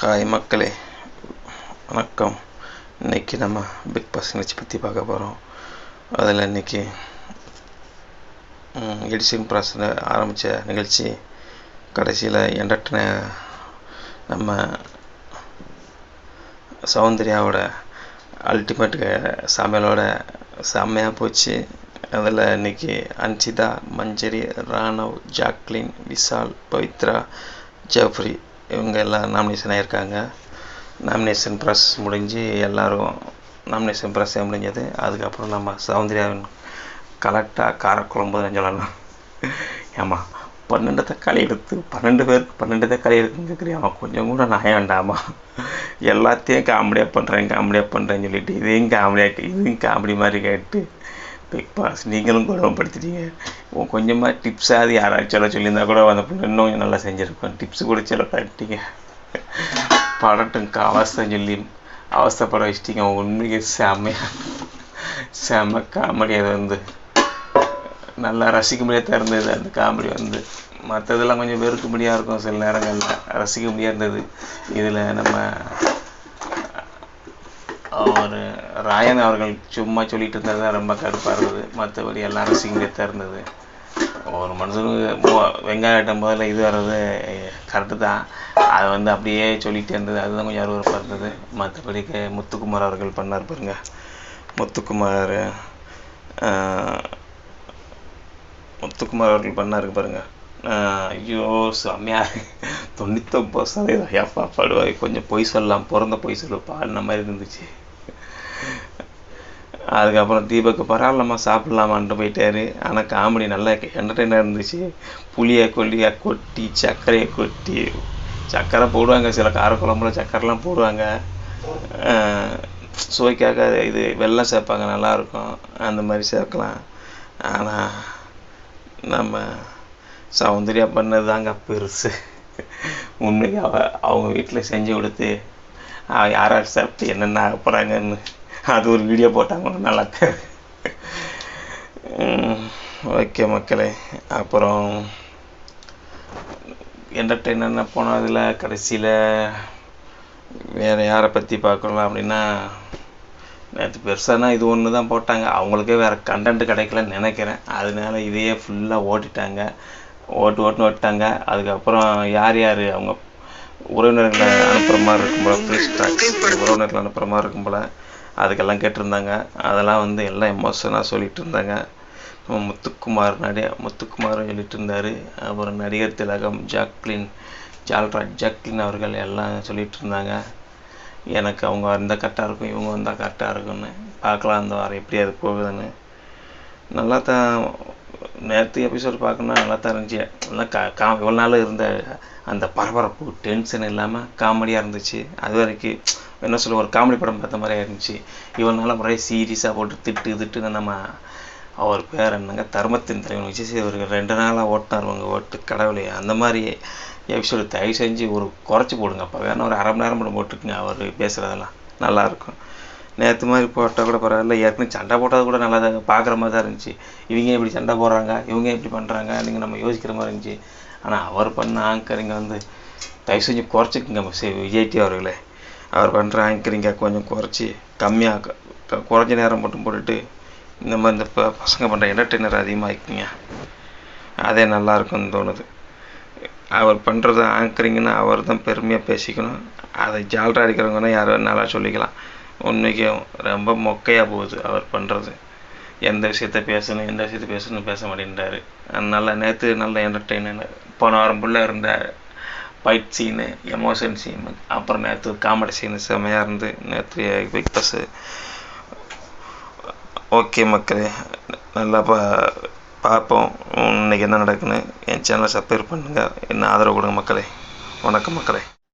Hi மக்களே வணக்கம். இன்னைக்கு நம்ம பிக் பாஸ் நிகழ்ச்சி பற்றி பார்க்க போகிறோம் அதில் இன்னைக்கு எடிசிங் ப்ராசஸில் ஆரம்பித்த நிகழ்ச்சி கடைசியில் என்டர்டன நம்ம சௌந்தர்யாவோட அல்டிமேட் சமையலோட செம்மையாக போச்சு. அதில் இன்னைக்கு அன்சிதா மஞ்சரி ராணவ் ஜாக்லின் விஷால் பவித்ரா ஜெஃப்ரி இவங்க எல்லாம் நாமினேஷன் ஆகியிருக்காங்க நாமினேஷன் ப்ரெஸ் முடிஞ்சு எல்லோரும் நாமினேஷன் ப்ரெஸ்ஸே முடிஞ்சது. அதுக்கப்புறம் நம்ம சௌந்தர்யாவின் கலெக்டாக காரக்குழம்பு சொல்லலாம் ஏம்மா பன்னெண்டு தக்காளி எடுத்து பன்னெண்டு பேருக்கு பன்னெண்டு தக்காளி எடுக்குன்னு கேட்குறியாம்மா கொஞ்சம் கூட நான் வேண்டாமா எல்லாத்தையும் காமெடியாக பண்ணுறேன் காமெடியாக பண்ணுறேன்னு சொல்லிட்டு இதையும் காமெடியாக இதையும் காமெடி மாதிரி கேட்டு பிக் பாஸ் நீங்களும் குணப்படுத்திட்டீங்க கொஞ்சமாக டிப்ஸாவது யாராச்சும் சொல்ல சொல்லியிருந்தா கூட அந்த இன்னும் கொஞ்சம் நல்லா செஞ்சுருப்பேன் டிப்ஸு கூட சொல்ல காட்டிட்டீங்க படட்டும் அவஸ்தை சொல்லி அவஸ்தைப்பட வச்சிட்டிங்க. உண்மைக்கு செம்மையாக செம்ம காமெடி அது வந்து. நல்லா ரசிக்க முடியாத இருந்தது அந்த காமெடி வந்து. மற்றதெல்லாம் கொஞ்சம் வெறுக்கும்படியாக இருக்கும் சில நேரங்களில். ரசிக்க முடியாது இருந்தது இதில் நம்ம அவர் ராயன் அவர்கள் சும்மா சொல்லிட்டு இருந்தது தான் ரொம்ப கடுப்பாக இருந்தது. மற்றபடி எல்லாம் ரசிக்கவே இருந்தது. ஒரு மனுஷனுக்கு வெங்காயம் முதல்ல இது வர்றது கரெக்டு தான். அதை வந்து அப்படியே சொல்லிகிட்டே இருந்தது. அதுதான் கொஞ்சம் அருவறுப்பாக இருந்தது. மற்றபடி முத்துக்குமார் அவர்கள் பண்ணார் பாருங்க. முத்துக்குமார் முத்துக்குமார் அவர்கள் பண்ணாருக்கு பாருங்க. ஐயோ செம்மையாக தொண்ணூத்தொம்பது சதவீதம் ஏப்பா படுவாய் கொஞ்சம் பொய் சொல்லலாம். பிறந்த பொய் சொல்லு. பாடின மாதிரி இருந்துச்சு. அதுக்கப்புறம் தீபக்கு பரவாயில்லம்மா சாப்பிட்லாமான்ட்டு போயிட்டாரு. ஆனால் காமெடி நல்லா என்டர்டெயினாக இருந்துச்சு. புளியை கொல்லியை கொட்டி சர்க்கரையை கொட்டி சர்க்கரை போடுவாங்க. சில காரக்குழம்புல சர்க்கரைலாம் போடுவாங்க. சுவைக்காக இது வெள்ளம் சேர்ப்பாங்க நல்லாயிருக்கும். அந்த மாதிரி சேர்க்கலாம். ஆனால் நம்ம சௌந்தர்யா பண்ணது தாங்க பெருசு. உண்மைக்கு அவ அவங்க வீட்டில் செஞ்சு கொடுத்து யார் யார் சாப்பிட்டு என்னென்ன ஆக போகிறாங்கன்னு அது ஒரு வீடியோ போட்டாங்க நல்லா ஓகே மக்களே அப்புறம் என்டர்டெயினர் போனதில் கடைசியில் வேறு யாரை பற்றி பார்க்கலாம் அப்படின்னா நேற்று பெருசானா இது ஒன்று தான் போட்டாங்க. அவங்களுக்கே வேறு கண்டென்ட் கிடைக்கலன்னு நினைக்கிறேன். அதனால இதையே ஃபுல்லாக ஓட்டிட்டாங்க. ஓட்டு ஓட்டுன்னு ஓட்டிட்டாங்க. அதுக்கப்புறம் யார் யார்? அவங்க உறவினர்களை அனுப்புகிற மாதிரி இருக்கும் போல் ப்ளீஸ் டாக்ஸ் உறவினர்களை அனுப்புகிற மாதிரி இருக்கும் போல் அதுக்கெல்லாம் கேட்டிருந்தாங்க. அதெல்லாம் வந்து எல்லாம் எமோஷனாக சொல்லிகிட்டு இருந்தாங்க. முத்துக்குமார் நடிக முத்துக்குமாரும் சொல்லிட்டு இருந்தார். அப்புறம் நடிகர் திலகம் ஜாக்லின் ஜால்ராஜ் ஜாக்லின் அவர்கள் எல்லாம் சொல்லிகிட்டு இருந்தாங்க. எனக்கு அவங்க வந்தால் கரெக்டாக இருக்கும் இவங்க வந்தால் கரெக்டாக இருக்கும்னு. பார்க்கலாம் அந்த வாரம் எப்படி அது போகுதுன்னு. நல்லா தான் நேற்று எபிசோடு பார்க்கணுன்னா நல்லா தான் இருந்துச்சு. நல்லா கா கா இவ்வளோ நாள் இருந்த அந்த பரபரப்பு டென்ஷன் இல்லாமல் காமெடியாக இருந்துச்சு. அது வரைக்கும் என்ன சொல்ல ஒரு காமெடி படம் பார்த்த மாதிரி இருந்துச்சு. இவ்வளோ நாள் முறையே சீரியஸாக போட்டு திட்டு திட்டுன்னு நம்ம அவர் பேர் என்னங்க தர்மத்தின் தலைவன் விஜய் அவர்கள் ரெண்டு நாளாக ஓட்டினார் அவங்க ஓட்டு கடவுளே. அந்த மாதிரி எபிசோடு தயவு செஞ்சு ஒரு குறைச்சி போடுங்க அப்போ வேணா ஒரு அரை மணி நேரம் மட்டும் போட்டுக்குங்க அவர் பேசுகிறதெல்லாம் நல்லாயிருக்கும் நேற்று மாதிரி போட்டால் கூட பரவாயில்ல. ஏற்கனவே சண்டை போட்டது கூட நல்லா தான் பார்க்குற மாதிரி தான் இருந்துச்சு. இவங்க இப்படி சண்டை போடுறாங்க இவங்க இப்படி பண்ணுறாங்க நீங்கள் நம்ம யோசிக்கிற மாதிரி இருந்துச்சு. ஆனால் அவர் பண்ண ஆங்கரிங்க வந்து தயவு செஞ்சு குறைச்சிக்கங்க விஜய்டி அவர்களே. அவர் பண்ணுற ஆங்கரிங்க கொஞ்சம் குறைச்சி கம்மியாக குறைஞ்ச நேரம் மட்டும் போட்டுட்டு இந்த மாதிரி இந்த பசங்க பண்ணுற என்டர்டெய்னர் அதிகமாகிக்குங்க அதே நல்லாயிருக்கும்னு தோணுது. அவர் பண்ணுறது ஆங்கரிங்கன்னா அவர் தான் பெருமையாக பேசிக்கணும். அதை ஜால்ரா அடிக்கிறவங்கன்னா யாரும் நல்லா சொல்லிக்கலாம். உண்மைக்கும் ரொம்ப மொக்கையாக போகுது அவர் பண்ணுறது எந்த விஷயத்த பேசணும் எந்த விஷயத்த பேசணும் பேச மாட்டேன்றாரு. அதனால நேற்று நல்ல என்டர்டெயினர் போன வாரம் ஃபுல்லாக இருந்த ஃபைட் சீனு எமோஷன் சீனு அப்புறம் நேற்று காமெடி சீனு செம்மையாக இருந்து நேற்று பிக் பாஸு ஓகே மக்களே நல்லா பா பார்ப்போம். இன்னைக்கு என்ன நடக்குன்னு என் சேனலை சப்ஸ்கிரைப் பண்ணுங்கள் என்ன ஆதரவு கொடுங்க மக்களே. வணக்கம் மக்களே.